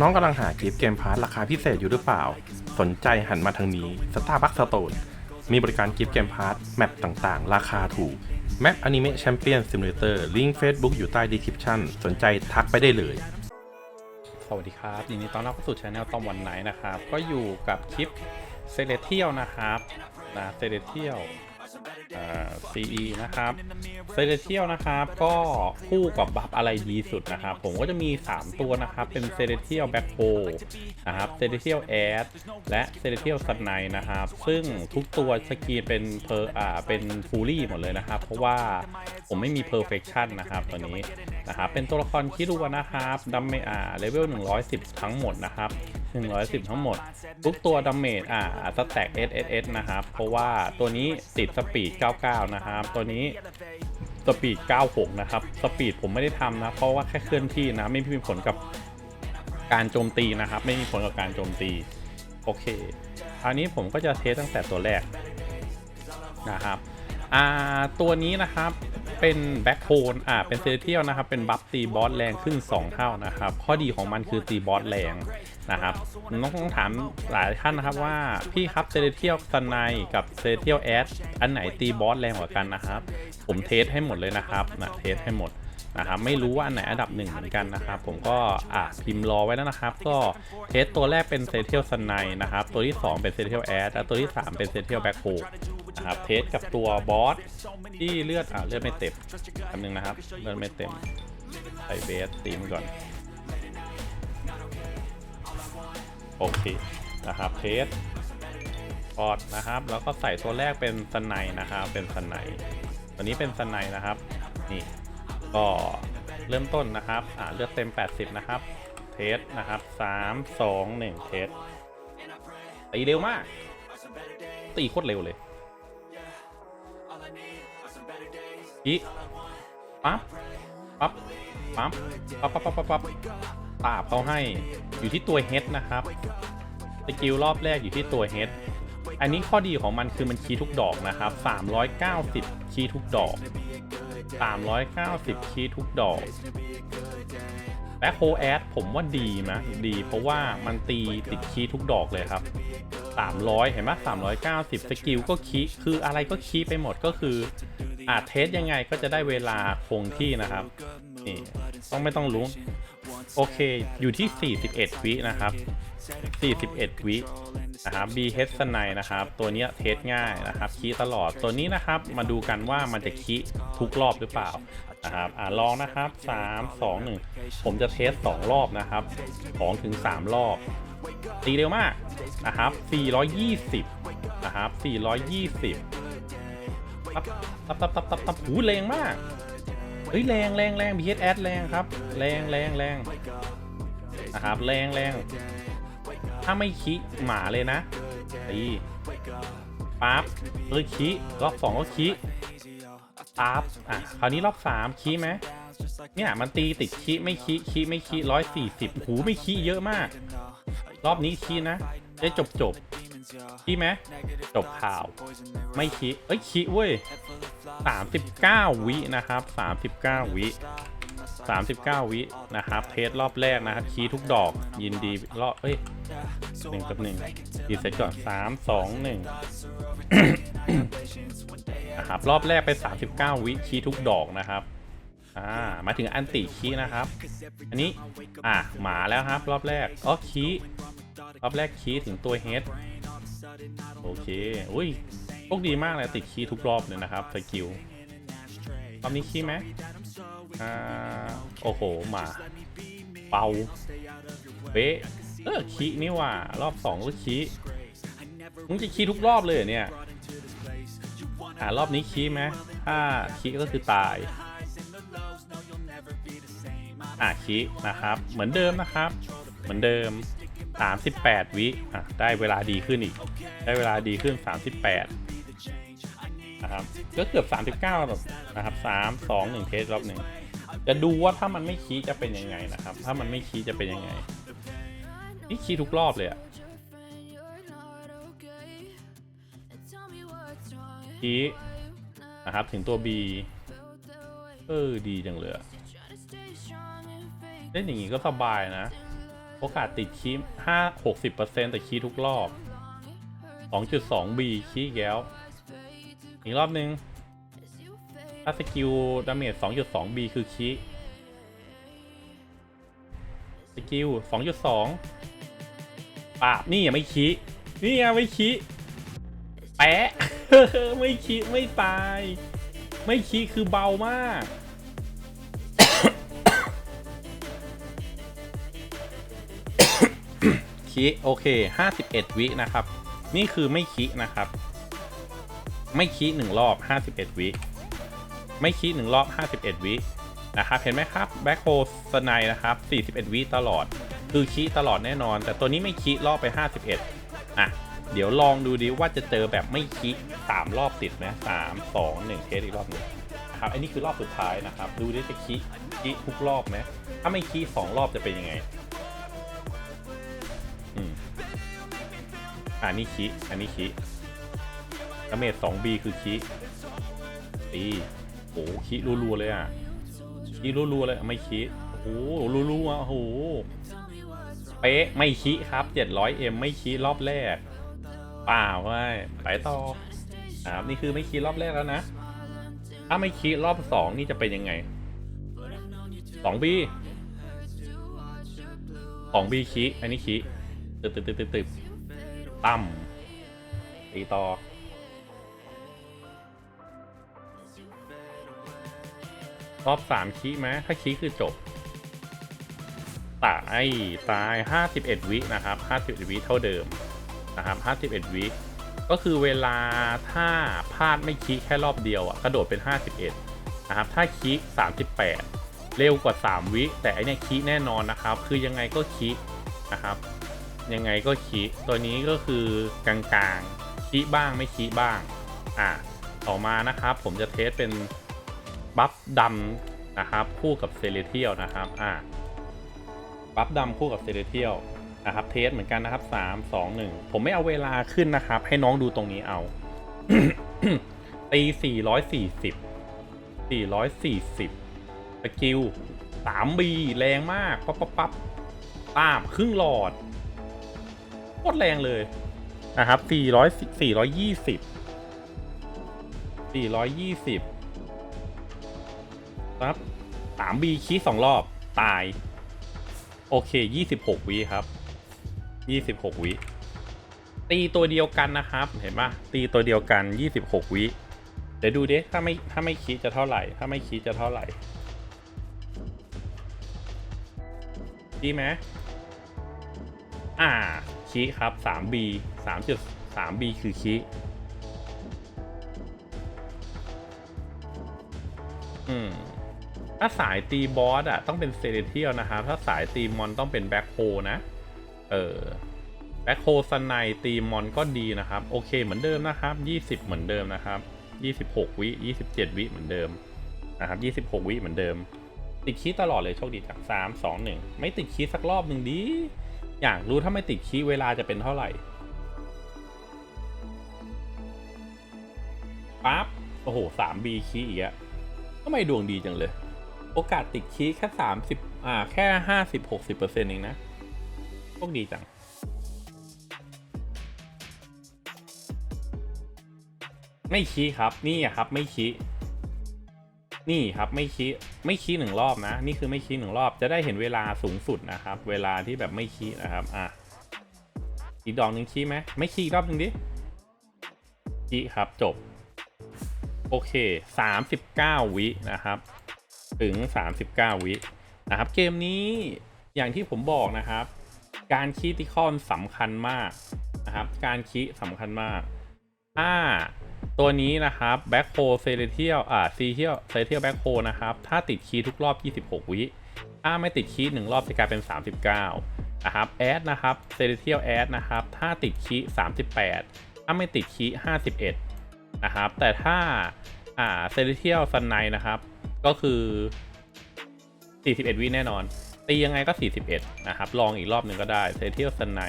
น้องๆกำลังหากิฟต์เกมพาร์ทราคาพิเศษอยู่หรือเปล่า สนใจหันมาทางนี้ Starbucks Store มีบริการกิฟต์เกมพาร์ทแมปต่างๆ ราคาถูก แมปอนิเมะแชมเปี้ยนซิมูเลเตอร์ลิงก์ Facebook อยู่ใต้ description สนใจทักไปได้เลย สวัสดีครับยินดีต้อนรับเข้าสู่ช anel ตอมวันไหนนะครับ ก็อยู่กับคลิปเซเลเทียลนะครับนะเซเลเทียล ซีอีนะครับเซเลเทียลนะครับ ก็คู่กับบัฟอะไรดีสุดนะครับ ผมก็จะมี 3 ตัวนะครับ เป็นเซเลเทียลแบ็คโฮนะครับเซเลเทียลแอดและเซเลเทียลสไนนะครับ ซึ่งทุกตัวสกีนเป็นเพออ่าเป็นฟูลี่หมดเลยนะครับ เพราะว่าผมไม่มีเพอร์เฟคชันนะครับตัวนี้ นะครับเป็นตัวละครคิรัวนะครับดัมเมอ่าเลเวล110 ทั้งหมดนะครับ110 ทั้งหมด ทุกตัวดัมเมจอ่าสแต็ก SSS นะครับ เพราะว่าตัวนี้ติดสปีด 99 นะครับ ตัวนี้สปีด 96 นะครับ สปีดผมไม่ได้ทำนะ เพราะว่าแค่เคลื่อนที่นะ ไม่มีผลกับการโจมตีนะครับ ไม่มีผลกับการโจมตี โอเค อันนี้ผมก็จะเทสตั้งแต่ตัวแรกนะครับ อ่าตัวนี้นะครับเป็นแบ็คโฮนอ่าเป็นเซเทียลนะครับ เป็นบัฟตีบอสแรงขึ้น 2 เท่านะครับ ข้อดีของมันคือตีบอสแรงนะครับน้องต้องถามหลายท่านนะครับว่า พี่ครับเซเทียลสไนกับเซเทียลแอดอันไหนตีบอสแรงกว่ากันนะครับ ผมเทสให้หมดเลยนะครับนะเทสให้หมดนะครับไม่รู้ว่าอันไหนอันดับหนึ่งเหมือนกันนะครับผมก็อะพิมพ์รอไว้แล้วนะครับ ก็เทสตัวแรกเป็นเซเทียลสไนนะครับ ตัวที่ 2 เป็นเซเทียลแอดและตัวที่ 3 เป็นเซเทียลแบ็คโฮ นะครับเทสกับตัวบอสที่เลือดอะเลือดไม่เต็มคำนึงนะครับเลือดไม่เต็มใส่เบสตีมก่อน โอเคนะครับเทสพอดนะครับแล้วก็ใส่ตัวแรกเป็นสไนนะครับเป็นสไนตัวนี้เป็นสไนนะครับนี่ก็เริ่มต้นนะครับอ่าเลือดเต็ม 80 นะครับ เทสนะครับ 3 2 1 เทสตีเร็วมาก ตีโคตรเร็วเลย อีปั๊บปั๊บปั๊บปั๊บปั๊บปั๊บปั๊บปั๊บปาบเขาให้อยู่ที่ตัวเฮดนะครับสกิลรอบแรกอยู่ที่ตัวเฮดอันนี้ข้อดีของมันคือมันคีทุกดอกนะครับ 390 คีทุกดอก 390 คีทุกดอกแบ็คโฮแอดผมว่าดีนะดีเพราะว่ามันตีติดคีทุกดอกเลยครับ 300 เห็นไหม390 สกิลก็คีคืออะไรก็คีไปหมดก็คืออาเทสยังไงก็จะได้เวลาคงที่นะครับ นี่ ต้องไม่ต้องรู้ โอเค อยู่ที่ 41 วินะครับ 41 วินะครับ BH สไนนะครับ ตัวนี้เทสง่ายนะครับคีตลอด ตัวนี้นะครับ มาดูกันว่ามันจะคีทุกรอบหรือเปล่านะครับอ่าลองนะครับ 3 2 1 ผมจะเทส 2 รอบนะครับ2ถึง3รอบ ตีเร็วมากนะครับ420นะครับ420ตับตับตับตับตับตับหูแรงมากเฮ้ยแรงแรงแรง BH แอดแรงครับ แรงแรงแรงนะครับแรงแรงถ้าไม่คิหมาเลยนะตีปั๊บเออคิรอบสองก็คิปั๊บอะคราวนี้รอบสามคิไหมเนี่ยมันตีติดคิไม่คิคิไม่คิร้อยสี่สิบหูไม่คิเยอะมาก รอบนี้คินะ ได้จบจบคิไหมจบข่าว ไม่คิเอ้ยคิเว้ย39วินะครับ39วิ39วินะครับ เทสรอบแรกนะครับ คีย์ทุกดอกยินดีรอบเอ้ยหนึ่งกับหนึ่งดีเสร็จก่อน3 2 1นะครับ รอบแรกไป39วิคีย์ทุกดอกนะครับ อ่ามาถึงอันติคีนะครับ อันนี้อะหมาแล้วครับ รอบแรกอ๋อคีรอบแรกคีถึงตัวเฮดโอเคอุ้ยโชคดีมากเลยติดคีทุกรอบเลยนะครับสกิลรอบนี้คีไหมอ่าโอ้โหมาเป่าเป๊เออคีนี่ว่ารอบสองก็คีมึงจะคีทุกรอบเลยเนี่ยอ่ารอบนี้คีไหมถ้าคีก็คือตาย คีย์นะครับ เหมือนเดิมนะครับ เหมือนเดิม 38 วิอะได้เวลาดีขึ้นอีก ได้เวลาดีขึ้น 38 นะครับ ก็เกือบ 39แบบนะครับ 3 2 1 เทสรอบหนึ่ง จะดูว่าถ้ามันไม่คีย์จะเป็นยังไงนะครับ ถ้ามันไม่คีย์จะเป็นยังไง นี่คีย์ทุกรอบเลยอะคีย์นะครับถึงตัว B เออ ดีจังเลยอะ เล่นอย่างงี้ก็สบายนะ โอกาสติดคีห้าหกสิบเปอร์เซ็นต์แต่คีทุกรอบสองจุดสองบีคีแล้ว อีกรอบนึงถ้าสกิลดาเมจสองจุดสองบีคือคีสกิลสองจุดสองปาบนี่ยังไม่คีนี่ยังไม่คีแปะไม่คีไม่ตาย ไม่คีคือเบามาก คิโอเค 51 วินะครับ นี่คือไม่คินะครับ ไม่คิหนึ่งรอบ 51 วิ ไม่คิหนึ่งรอบ 51 วินะครับเห็นไหมครับแบ็คโฮสไนนะครับ 41 วิตลอด คือคิตลอดแน่นอน แต่ตัวนี้ไม่คิรอบไป 51 อะ เดี๋ยวลองดูดิว่าจะเจอแบบไม่คิ3รอบติดไหมสามสองหนึ่งเทสอีกรอบหนึ่งนะครับอันนี้คือรอบสุดท้ายนะครับ ดูดิจะคิคิทุกรอบไหมถ้าไม่คิสองรอบจะเป็นยังไง อันนี้คิอันนี้คิดาเมจสองบีคือคิตีโอ้คิรัวๆเลยอะคิรัวๆเลยไม่คิโอ้รัวๆอะโอ้โหเป๊ะไม่คิครับ 700M ไม่คิรอบแรกเปล่าไว้ไปต่อครับนี่คือไม่คิรอบแรกแล้วนะ ถ้าไม่คิรอบสองนี่จะเป็นยังไง 2B 2B คิอันนี้คิ ตึบตึบตึบตึบตึบตั้มตีต่อรอบสามคีไหมถ้าคีคือจบตายตาย 51 วินะครับ 51 วิเท่าเดิมนะครับ 51 วิก็คือเวลาถ้าพลาดไม่คีแค่รอบเดียวอะกระโดดเป็น 51 นะครับ ถ้าคี38 เร็วกว่า 3 วิ แต่อันเนี้ยคีแน่นอนนะครับ คือยังไงก็คีนะครับ ยังไงก็คีตัวนี้ก็คือกลางๆคีบ้างไม่คีบ้าง อะต่อมานะครับ ผมจะเทสเป็นบัฟดำนะครับ คู่กับเซเลเทียลนะครับ อะบัฟดำคู่กับเซเลเทียลนะครับ เทสเหมือนกันนะครับ3 2 1ผมไม่เอาเวลาขึ้นนะครับ ให้น้องดูตรงนี้เอาตี440 440สกิล 3B แรงมาก ปั๊บปั๊บปั๊บตามครึ่งหลอด โคตรแรงเลยนะครับ400 420 420ครับ 3B คีสองรอบตาย โอเค 26 วิครับ 26 วิ ตีตัวเดียวกันนะครับ เห็นปะตีตัวเดียวกัน 26 วิเดี๋ยวดูดิถ้าไม่ถ้าไม่คีจะเท่าไหร่ ถ้าไม่คีจะเท่าไหร่ ดีไหมอ่า คีครับ 3B 3.3B คือคีอืมถ้าสายตีบอสอะต้องเป็นเซเลเทียลนะครับ ถ้าสายตีมอนต้องเป็นแบ็คโฮนะ เออแบ็คโฮสไนตีมอนก็ดีนะครับ โอเคเหมือนเดิมนะครับ 20 เหมือนเดิมนะครับ 26 วิ 27 วิเหมือนเดิมนะครับ 26 วิเหมือนเดิม ติดคีตลอดเลยโชคดีจาก3 2 1 ไม่ติดคีสักรอบหนึ่งดี อยากรู้ถ้าไม่ติดคีเวลาจะเป็นเท่าไหร่ปั๊บโอ้โห 3B คีย์อีกอะทำไมดวงดีจังเลย โอกาสติดคีแค่30อ่า แค่50 60เปอร์เซ็นต์เองนะโชคดีจังไม่คีครับ นี่ครับ ไม่คี นี่ครับไม่คีไม่คีหนึ่งรอบนะ นี่คือไม่คีหนึ่งรอบจะได้เห็นเวลาสูงสุดนะครับ เวลาที่แบบไม่คีนะครับอะอีกดอกหนึ่งคีไหมไม่คีย์อีกรอบหนึ่งดิคีครับจบ โอเค 39 วินะครับ ถึง 39 วินะครับ เกมนี้อย่างที่ผมบอกนะครับ การคีติคอนสำคัญมากนะครับ การคีสำคัญมากถ้า ตัวนี้นะครับแบ็คโฮเซเลเทียลอ่าซีเทียลเซเลเทียลแบ็คโฮนะครับ ถ้าติดคีย์ทุกรอบ 26 วิถ้าไม่ติดคีย์หนึ่งรอบจะกลายเป็น 39นะครับแอดนะครับเซเลเทียลแอดนะครับ ถ้าติดคีย์38 ถ้าไม่ติดคีย์51 นะครับ แต่ถ้าอ่าเซเลเทียลซันไนนะครับ ก็คือ 41 วิแน่นอน ตียังไงก็ 41 นะครับ ลองอีกรอบหนึ่งก็ได้เซเลเทียลซันไน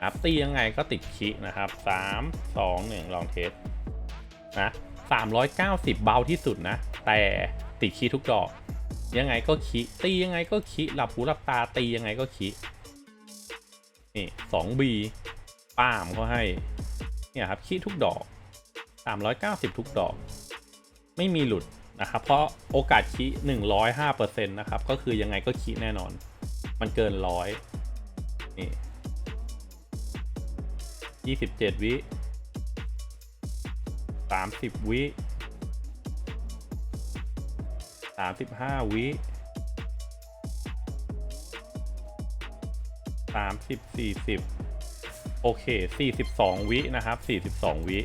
ครับตียังไงก็ติดคีย์นะครับ 3 2 1 ลองเทส นะ390 เบาที่สุดนะ แต่ติดคีทุกดอก ยังไงก็คีตียังไงก็คีหลับหูหลับตาตียังไงก็คีนี่สองบีป้ามเขาให้ เนี่ยครับคีทุกดอก 390 ทุกดอก ไม่มีหลุดนะครับ เพราะโอกาสคี105%นะครับ ก็คือยังไงก็คีแน่นอน มันเกินร้อยนี่ 27 วิ 30วิ35วิ30 40โอเค42วินะครับ42วิ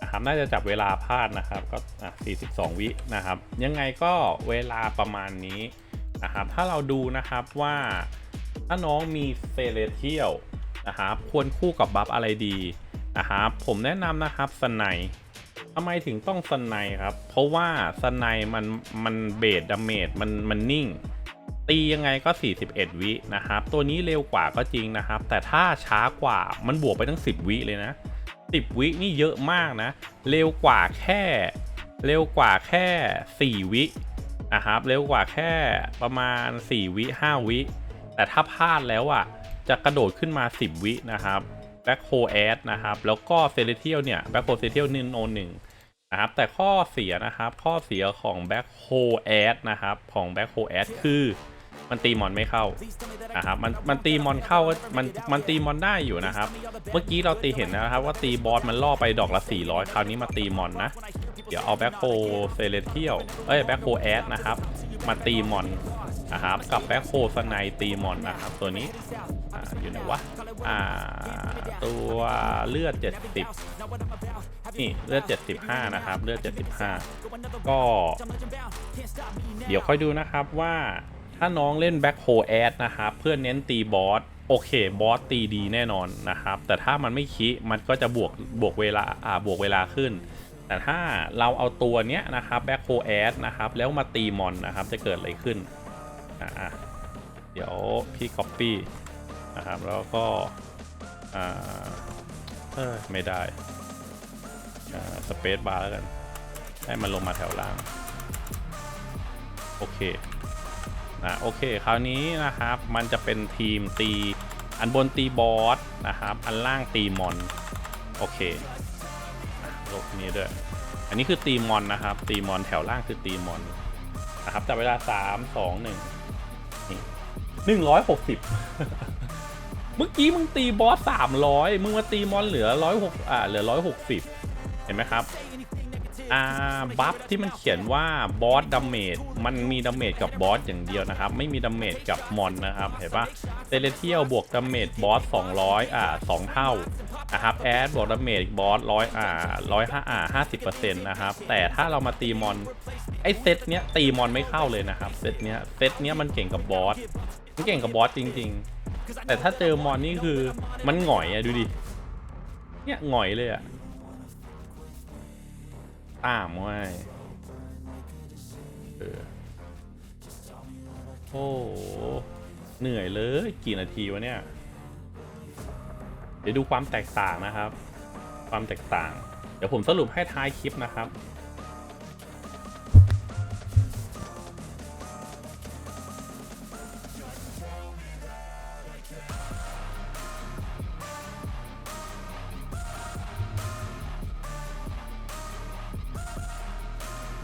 นะครับน่าจะจับเวลาพลาดนะครับก็อะ42 วินะครับ ยังไงก็เวลาประมาณนี้นะครับ ถ้าเราดูนะครับว่าถ้าน้องมีเซเลเทียลนะครับควรคู่กับบัฟอะไรดีนะครับผมแนะนำนะครับสไน ทำไมถึงต้องสไนครับ เพราะว่าสไนมันมันเบสดาเมจมันมันนิ่ง ตียังไงก็ 41 วินะครับ ตัวนี้เร็วกว่าก็จริงนะครับ แต่ถ้าช้ากว่ามันบวกไปตั้ง 10 วิเลยนะ 10 วินี่เยอะมากนะ เร็วกว่าแค่ เร็วกว่าแค่ 4 วินะครับ เร็วกว่าแค่ประมาณ 4 วิ 5 วิ แต่ถ้าพลาดแล้วอะจะกระโดดขึ้นมา 10 วินะครับ แบ็คโฮแอดนะครับ แล้วก็เซเลเทียลเนี่ยแบ็คโฮเซเลเทียลนินโนหนึ่งนะครับ แต่ข้อเสียนะครับข้อเสียของแบ็คโฮแอดนะครับของแบ็คโฮแอดคือมันตีมอนไม่เข้านะครับมันมันตีมอนเข้ามันมันตีมอนได้อยู่นะครับ เมื่อกี้เราตีเห็นนะครับว่าตีบอสมันล่อไปดอกละ 400 คราวนี้มาตีมอนนะ เดี๋ยวเอาแบ็คโฮเซเลเทียลเอ้ยแบ็คโฮแอดนะครับ มาตีมอนนะครับกับแบ็คโฮสไนตีมอนนะครับตัวนี้ อยู่ไหนวะ อ่า ตัวเลือด 70 นี่เลือด 75 นะครับ เลือด 75 ก็ เดี๋ยวค่อยดูนะครับว่าถ้าน้องเล่นแบ็คโฮแอดนะครับ เพื่อเน้นตีบอสโอเคบอสตีดีแน่นอนนะครับ แต่ถ้ามันไม่คิมันก็จะบวกบวกเวลาอ่าบวกเวลาขึ้น แต่ถ้าเราเอาตัวเนี้ยนะครับแบ็คโฮแอดนะครับ แล้วมาตีมอนนะครับจะเกิดอะไรขึ้นอ่าเดี๋ยวพี่ก๊อปปี้ นะครับ แล้วก็เออไม่ได้สเปซบาร์แล้วกัน ให้มันลงมาแถวล่าง โอเคนะโอเค คราวนี้นะครับ มันจะเป็นทีมตี อันบนตีบอสนะครับ อันล่างตีมอน โอเคลบนี้ด้วย อันนี้คือตีมอนนะครับ ตีมอนแถวล่างคือตีมอนนะครับจับเวลา 3 2 1 นี่หนึ่งร้อยหกสิบ เมื่อกี้มึงตีบอสสามร้อยมึงมาตีมอนเหลือร้อยหกอ่าเหลือร้อยหกสิบเห็นไหมครับอ่าบัฟที่มันเขียนว่าบอสดาเมจมันมีดาเมจกับบอสอย่างเดียวนะครับ ไม่มีดาเมจกับมอนนะครับเห็นปะเซเลเทียลบวกดาเมจบอส200 อ่า 2 เท่านะครับแอดบวกดาเมจบอสร้อยอ่าร้อยห้าอ่าห้าสิบเปอร์เซ็นต์นะครับ แต่ถ้าเรามาตีมอนไอเซตเนี้ยตีมอนไม่เข้าเลยนะครับเซตเนี้ยเซตเนี้ยมันเก่งกับบอสมันเก่งกับบอสจริง ๆ แต่ถ้าเจอมอนนี่คือมันหงอยอะดูดิ เนี่ยหงอยเลยอะตามว้เออโอ้เหนื่อยเลยกี่นาทีวะเนี่ย เดี๋ยวดูความแตกต่างนะครับ ความแตกต่าง เดี๋ยวผมสรุปให้ท้ายคลิปนะครับ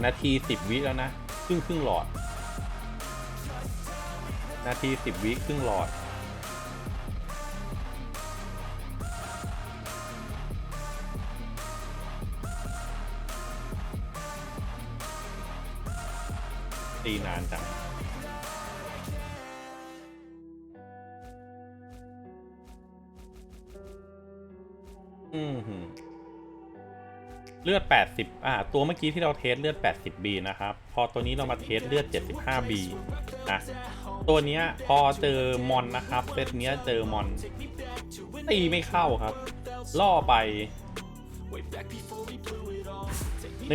นาทีสิบวิแล้วนะ ครึ่งครึ่งหลอด นาทีสิบวิครึ่งหลอด 80อ่าตัวเมื่อกี้ที่เราเทสเลือด 80B นะครับ พอตัวนี้เรามาเทสเลือด 75B นะตัวเนี้ยพอเจอมอนนะครับเซตเนี้ยเจอมอนตีไม่เข้าครับ ล่อไป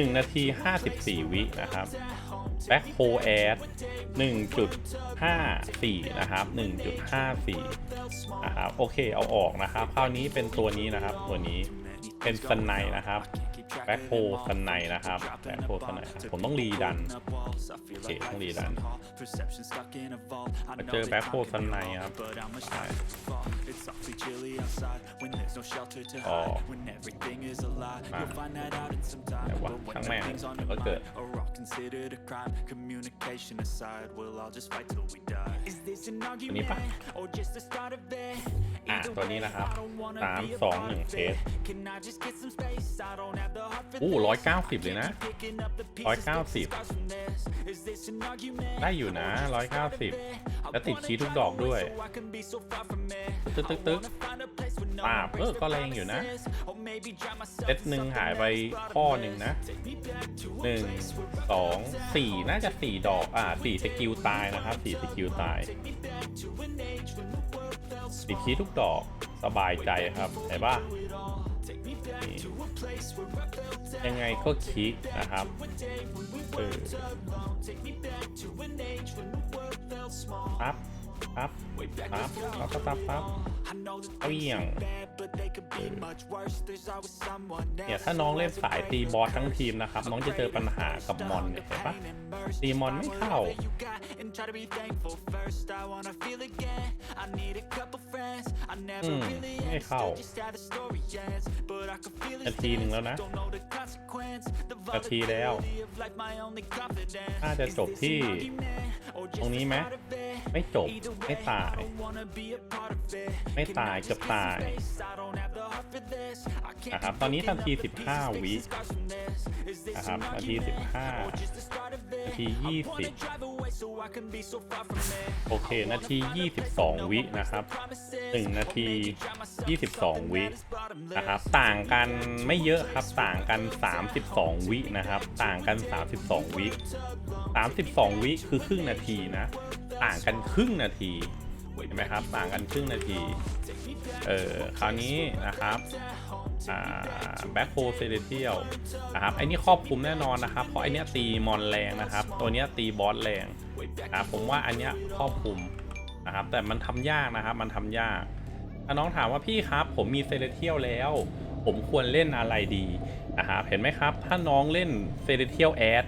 1 นาที 54 วินะครับแบ็คโฮแอด1.54 นะครับ 1.54 นะครับ โอเค เอาออกนะครับ คราวนี้เป็นตัวนี้นะครับ ตัวนี้ เป็นสไนนะครับ แบ็คโฮสไนนะครับแบ็คโฮสไนผมต้องรีดันโอเคต้องรีดันมาเจอแบ็คโฮสไนครับไป chilly outside when there's no shelter to Oh. hide when everything is a lie Ah. you'll find that out in some time Yeah, well, but when chẳng mẹ, everything's on có your good. mind are all considered a crime communication aside we'll all just fight till we die is this an ตัวนี้ argument ปะ or just the start of it อะ Either ตัวนี้ way, นะครับ I don't wanna สาม be a สอง part หนึ่ง of เช it. ส Can I just get some space? I don't have the โอ้ร้อยเก้าสิบเลยนะร้อยเก้าสิบได้อยู่นะร้อยเก้าสิบแล้วติดคีทุกดอกด้วย ตึ๊กตึ๊กตึ๊กป่าเออก็แรงอยู่นะเซตหนึ่งหายไปข้อหนึ่งนะหนึ่งสองสี่น่าจะสี่ดอกอ่าสี่สกิลตายนะครับสี่สกิลตายติดคีทุกดอกสบายใจครับเห็นปะ ยังไงก็คลิกนะครับเออปั๊บ ปั๊บปั๊บแล้วก็ซับปั๊บเอียงเนี่ยถ้าน้องเล่นสายตีบอสทั้งทีมนะครับ น้องจะเจอปัญหากับมอนเนี่ยใช่ปะตีมอนไม่เข้าอืมไม่เข้าอาทีหนึ่งแล้วนะอาทีแล้วน่าจะจบที่ ตรงนี้ไหมไม่จบไม่ตาย ไม่ตายเกือบตายนะครับตอนนี้ทันที 15 วินะครับนาที 15 นาที 20 โอเค นาที 22 วินะครับ 1 นาที 22 วินะครับ ต่างกันไม่เยอะครับ ต่างกัน 32 วินะครับ ต่างกัน 32 วิ 32 วิคือครึ่งนาทีนะ ต่างกันครึ่งนาทีเห็นไหมครับต่างกันครึ่งนาทีเออคราวนี้นะครับอ่าแบ็คโฮเซเลเทียลนะครับไอ้นี่ครอบคลุมแน่นอนนะครับ เพราะไอ้นี้ตีมอนแรงนะครับ ตัวนี้ตีบอสแรงนะครับผมว่าอันนี้ครอบคลุมนะครับ แต่มันทำยากนะครับ มันทำยากถ้าน้องถามว่าพี่ครับ ผมมีเซเลเทียลแล้ว ผมควรเล่นอะไรดีนะครับเห็นไหมครับ ถ้าน้องเล่นเซเลเทียลแอด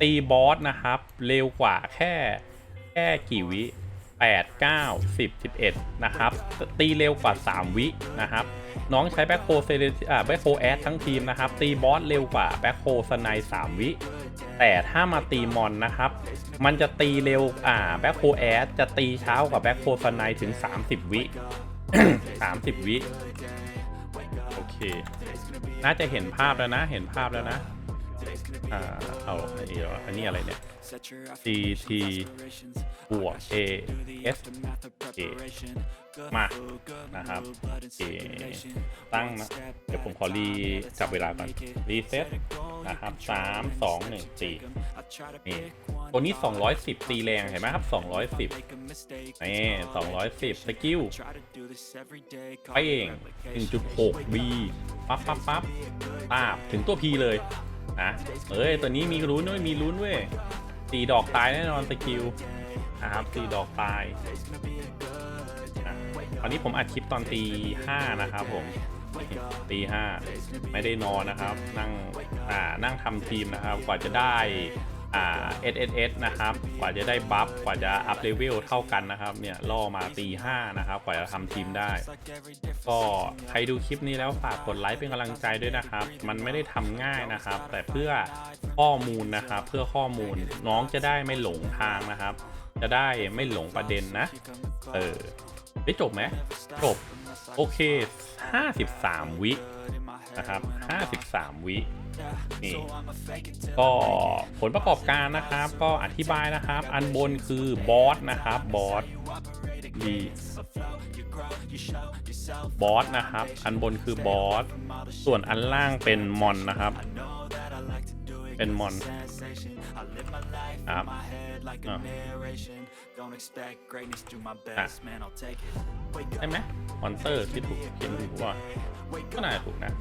ตีบอสนะครับ เร็วกว่าแค่ แค่กี่วิ 8 9 10 11 นะครับ ตีเร็วกว่า 3 วินะครับ น้องใช้แบ็คโฮเซเลอ่าแบ็คโฮแอดทั้งทีมนะครับ ตีบอสเร็วกว่าแบ็คโฮสไนา3วิ แต่ถ้ามาตีมอนนะครับ มันจะตีเร็วอ่าแบ็คโฮแอดจะตีเช้ากว่าแบ็คโฮสไนถึง 30 วิ 30 วิ โอเค น่าจะเห็นภาพแล้วนะ เห็นภาพแล้วนะ อ่าเอาอันนี้เหรออันนี้อะไรเนี่ย Set your CT บวก A S A มานะครับเอตั้งนะเดี๋ยวผมขอรีจับเวลาก่อนรีเซ็ตนะครับสามสองหนึ่งสี่นี่ตัวนี้ 210 ตีแรงเห็นไหมครับ 210นี่210 สกิลไปเอง 1.6 B ปั๊บปั๊บปั๊บตาบถึงตัว P เลย นะเอ้ยตัวนี้มีลุ้นด้วยมีลุ้นด้ยตีดอกตายแน่นอนสกิลนะครับตีดอกตายนะตอนนี้ผมอัดคลิปตอนตีห้านะครับผมตีห้าไม่ได้นอนนะครับ นั่งอ่านั่งทำทีมนะครับ กว่าจะได้ อ่า SSS นะครับ กว่าจะได้บัฟ กว่าจะอัพเลเวลเท่ากันนะครับ เนี่ยล่อมาตีห้านะครับ กว่าจะทำทีมได้ ก็ใครดูคลิปนี้แล้วฝากกดไลค์เป็นกำลังใจด้วยนะครับ มันไม่ได้ทำง่ายนะครับ แต่เพื่อข้อมูลนะครับ เพื่อข้อมูลน้องจะได้ไม่หลงทางนะครับ จะได้ไม่หลงประเด็นนะ เออไม่จบไหมจบ โอเค 53 วินะครับ 53 วิ นี่ก็ผลประกอบการนะครับ ก็อธิบายนะครับ อันบนคือบอสนะครับบอสดีบอสนะครับ อันบนคือบอสส่วนอันล่างเป็นมอนนะครับ เป็นมอนครับอะ Don't expect greatness, do my อะ best, man, I'll take it. Wake ใช่ไหมมอนเตอร์ที่ถูกเขียนถูกว่าก็น่าจะถูกนะ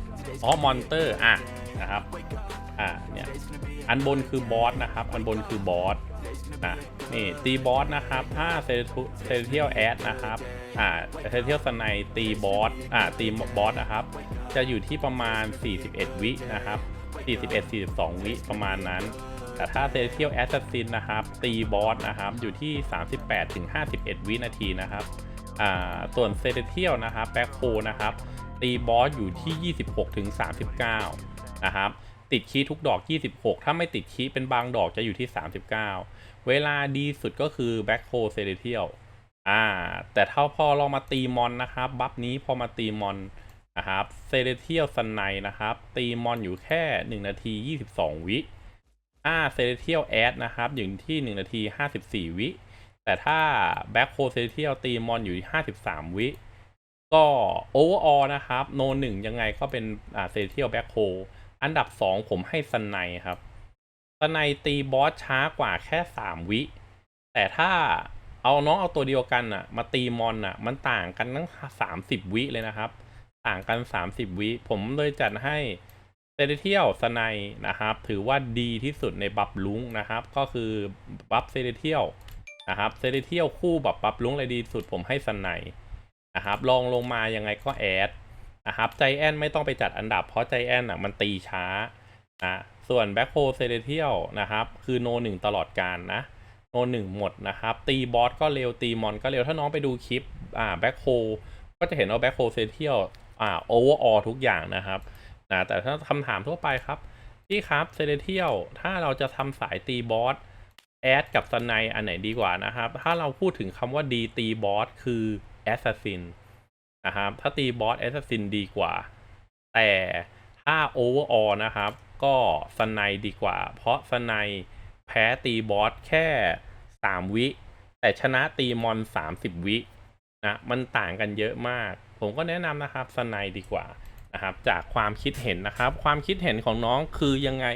อ๋อมอนเตอร์อะนะครับอะเนี่ยอันบนคือบอสนะครับ อันบนคือบอสนะนี่ตีบอสนะครับถ้าเซเซเทียลแอดนะครับอ่าเซเทียลสไนตีบอสอ่าตีบอสนะครับ จะอยู่ที่ประมาณ 41 วินะครับ 41 42 วิประมาณนั้น แต่ถ้าเซเทียลแอสซัสซินนะครับ ตีบอสนะครับอยู่ที่ 38ถึง51 วินาทีนะครับอ่าส่วนเซเลเทียลนะครับแบ็คโฮนะครับ ตีบอสอยู่ที่ 26ถึง39 นะครับติดคีทุกดอก 26 ถ้าไม่ติดคีเป็นบางดอกจะอยู่ที่ 39 เวลาดีสุดก็คือแบ็คโฮเซเลเทียลอ่าแต่ถ้าพอเรามาตีมอนนะครับ บัฟนี้พอมาตีมอน นะครับเซเลเทียลซันไนนะครับ ตีมอนอยู่แค่ 1 นาที 22 วิอ่าเซเลเทียลแอดนะครับอยู่ที่ 1 นาที 54 วิ แต่ถ้าแบ็คโฮเซเลเทียลตีมอนอยู่ 53 วิ ก็โอเวอร์ออลนะครับ โนหนึ่งยังไงก็เป็นอ่าเซเทียลแบ็คโฮอันดับ 2 ผมให้สไนครับสไนตีบอสช้ากว่าแค่ 3 วิ แต่ถ้าเอาน้องเอาตัวเดียวกันอะมาตีมอนอะมันต่างกันตั้ง30 วิเลยนะครับ ต่างกัน 30 วิผมเลยจัดให้เซเทียลสไนนะครับ ถือว่าดีที่สุดในบัฟลุงนะครับ ก็คือบัฟเซเทียลนะครับเซเทียลคู่แบบบัฟลุงเลยดีสุดผมให้สไนนะครับลองลงมายังไงก็แอดนะครับใจแอนไม่ต้องไปจัดอันดับเพราะใจแอนอะมันตีช้านะส่วนแบ็คโฮเซเลเทียลนะครับ คือโนหนึ่งตลอดการนะโนหนึ่งหมดนะครับ ตีบอสก็เร็วตีมอนก็เร็วถ้าน้องไปดูคลิปอ่าแบ็คโฮก็จะเห็นว่าแบ็คโฮเซเลเทียล อ่าโอเวอร์ออทุกอย่างนะครับนะแต่ถ้าคำถามทั่วไปครับ พี่ครับเซเลเทียลถ้าเราจะทำสายตีบอสแอดกับสไนอันไหนดีกว่านะครับ ถ้าเราพูดถึงคำว่าดีตีบอสคือแอสซัสซินนะครับถ้าตีบอสแอสซัสซินดีกว่า แต่ถ้าโอเวอร์ออนะครับ ก็สไนดีกว่า เพราะสไนแพ้ตีบอสแค่ 3 วิ แต่ชนะตีมอน 30 วินะมันต่างกันเยอะมาก ผมก็แนะนำนะครับสไนดีกว่านะครับจากความคิดเห็นนะครับ ความคิดเห็นของน้องคือยังไง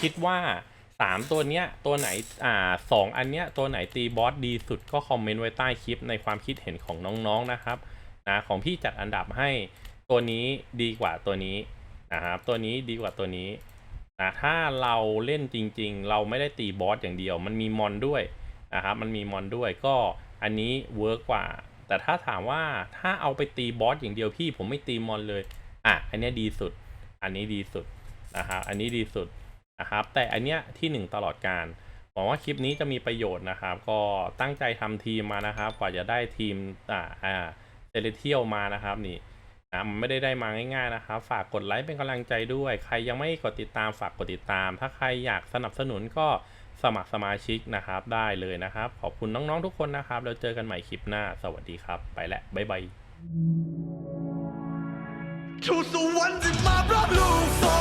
คิดว่า 3 ตัวเนี้ยตัวไหนอ่าสองอันเนี้ยตัวไหนตีบอสดีสุดก็คอมเมนต์ไว้ใต้คลิปในความคิดเห็นของน้องๆนะครับนะของพี่จัดอันดับให้ตัวนี้ดีกว่าตัวนี้นะครับตัวนี้ดีกว่าตัวนี้นะถ้าเราเล่นจริง ๆ เราไม่ได้ตีบอสอย่างเดียว มันมีมอนด้วยนะครับมันมีมอนด้วยก็อันนี้เวิร์กกว่า แต่ถ้าถามว่าถ้าเอาไปตีบอสอย่างเดียวพี่ผมไม่ตีมอนเลย อะ อันนี้ดีสุด อันนี้ดีสุดนะครับ อันนี้ดีสุดนะครับ แต่อันเนี้ยที่หนึ่งตลอดการหวังว่าคลิปนี้จะมีประโยชน์นะครับ ก็ตั้งใจทำทีมมานะครับ กว่าจะได้ทีม อ่า อ่าเซเลเทียลมานะครับนี่นะมันไม่ได้ได้มาง่ายๆนะครับ ฝากกดไลค์เป็นกำลังใจด้วย ใครยังไม่กดติดตามฝากกดติดตาม ถ้าใครอยากสนับสนุนก็ สมัครสมาชิกนะครับได้เลยนะครับ ขอบคุณน้องๆทุกคนนะครับ แล้วเจอกันใหม่คลิปหน้า สวัสดีครับ ไปแล้วบ๊ายบายทูตสวรรค์จะมารับลูกฟ้า